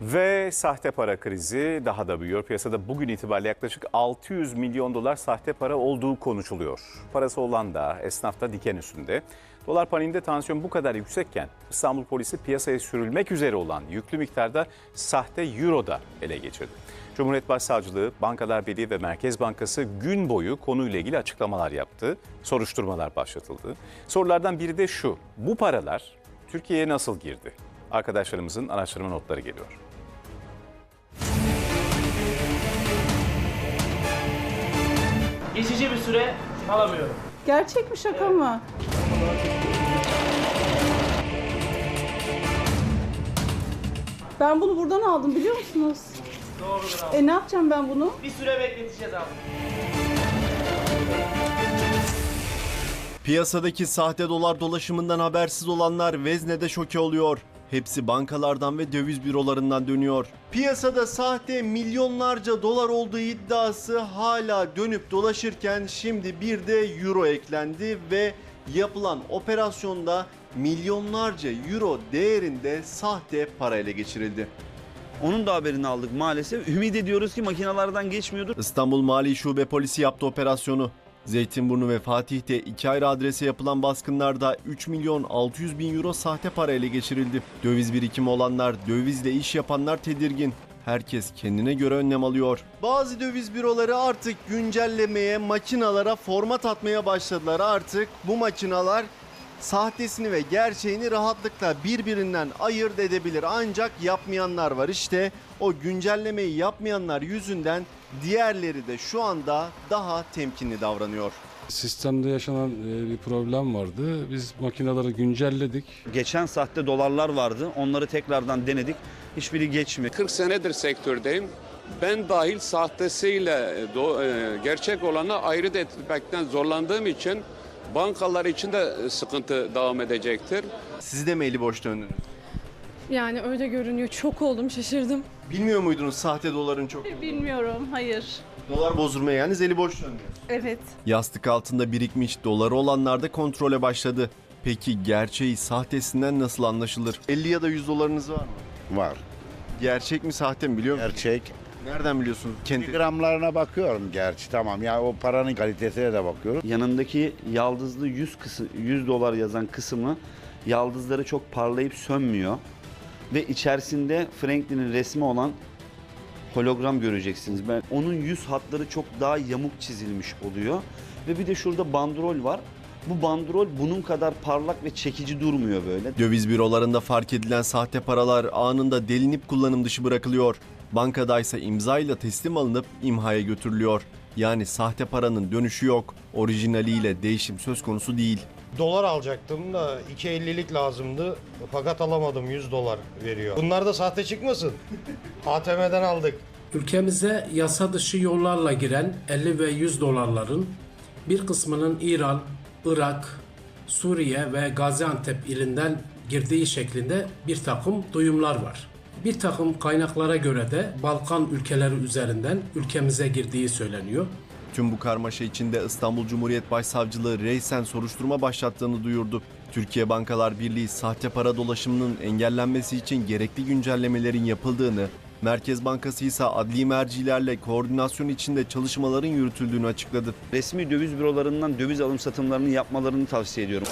Ve sahte para krizi daha da büyüyor. Piyasada bugün itibariyle yaklaşık 600 milyon dolar sahte para olduğu konuşuluyor. Parası olan da esnaf da diken üstünde. Dolar paniğinde tansiyon bu kadar yüksekken İstanbul polisi piyasaya sürülmek üzere olan yüklü miktarda sahte euro da ele geçirdi. Cumhuriyet Başsavcılığı, Bankalar Birliği ve Merkez Bankası gün boyu konuyla ilgili açıklamalar yaptı. Soruşturmalar başlatıldı. Sorulardan biri de şu. Bu paralar Türkiye'ye nasıl girdi? Arkadaşlarımızın araştırma notları geliyor. Geçici bir süre alamıyorum. Gerçek mi şaka mı? Ben bunu buradan aldım biliyor musunuz? Doğrudur abi. E ne yapacağım ben bunu? Bir süre bekleteceğiz abi. Piyasadaki sahte dolar dolaşımından habersiz olanlar veznede şoke oluyor. Hepsi bankalardan ve döviz bürolarından dönüyor. Piyasada sahte milyonlarca dolar olduğu iddiası hala dönüp dolaşırken şimdi bir de euro eklendi ve yapılan operasyonda milyonlarca euro değerinde sahte para ele geçirildi. Onun da haberini aldık maalesef. Ümit ediyoruz ki makinelerden geçmiyordur. İstanbul Mali Şube Polisi yaptı operasyonu. Zeytinburnu ve Fatih'te iki ayrı adrese yapılan baskınlarda 3 milyon 600 bin euro sahte para ele geçirildi. Döviz birikimi olanlar, dövizle iş yapanlar tedirgin. Herkes kendine göre önlem alıyor. Bazı döviz büroları artık güncellemeye, makinalara format atmaya başladılar. Artık bu makinalar sahtesini ve gerçeğini rahatlıkla birbirinden ayırt edebilir. Ancak yapmayanlar var. İşte o güncellemeyi yapmayanlar yüzünden diğerleri de şu anda daha temkinli davranıyor. Sistemde yaşanan e, bir problem vardı. Biz makineleri güncelledik. Geçen sahte dolarlar vardı. Onları tekrardan denedik. Hiçbiri geçmiyor. 40 senedir sektördeyim. Ben dahil sahtesiyle e, do- e, gerçek olanı ayırt etmekten zorlandığım için bankalar için de sıkıntı devam edecektir. Siz de mi eli boş döndünüz? Yani öyle görünüyor. Çok oldum, şaşırdım. Bilmiyor muydunuz sahte doların çok? Bilmiyorum, hayır. Dolar bozdurmaya yani eli boş dönüyor. Evet. Yastık altında birikmiş doları olanlar da kontrole başladı. Peki gerçeği sahtesinden nasıl anlaşılır? 50 ya da 100 dolarınız var mı? Var. Gerçek mi sahte mi biliyor musunuz? Gerçek. Nereden biliyorsunuz? Kendi Gramlarına bakıyorum gerçi tamam. Ya o paranın kalitesine de bakıyorum. Yanındaki yaldızlı 100 kısım 100 dolar yazan kısmı yaldızları çok parlayıp sönmüyor ve içerisinde Franklin'in resmi olan hologram göreceksiniz. Ben onun yüz hatları çok daha yamuk çizilmiş oluyor ve bir de şurada bandrol var. Bu bandrol bunun kadar parlak ve çekici durmuyor böyle. Döviz bürolarında fark edilen sahte paralar anında delinip kullanım dışı bırakılıyor. Bankadaysa imzayla teslim alınıp imhaya götürülüyor. Yani sahte paranın dönüşü yok. Orijinaliyle değişim söz konusu değil. Dolar alacaktım da 2.50'lik lazımdı. Fakat alamadım 100 dolar veriyor. Bunlar da sahte çıkmasın. ATM'den aldık. Ülkemize yasa dışı yollarla giren 50 ve 100 dolarların bir kısmının İran, Irak, Suriye ve Gaziantep ilinden girdiği şeklinde bir takım duyumlar var. Bir takım kaynaklara göre de Balkan ülkeleri üzerinden ülkemize girdiği söyleniyor. Tüm bu karmaşa içinde İstanbul Cumhuriyet Başsavcılığı reysen soruşturma başlattığını duyurdu. Türkiye Bankalar Birliği sahte para dolaşımının engellenmesi için gerekli güncellemelerin yapıldığını, Merkez Bankası ise adli mercilerle koordinasyon içinde çalışmaların yürütüldüğünü açıkladı. Resmi döviz bürolarından döviz alım satımlarını yapmalarını tavsiye ediyorum.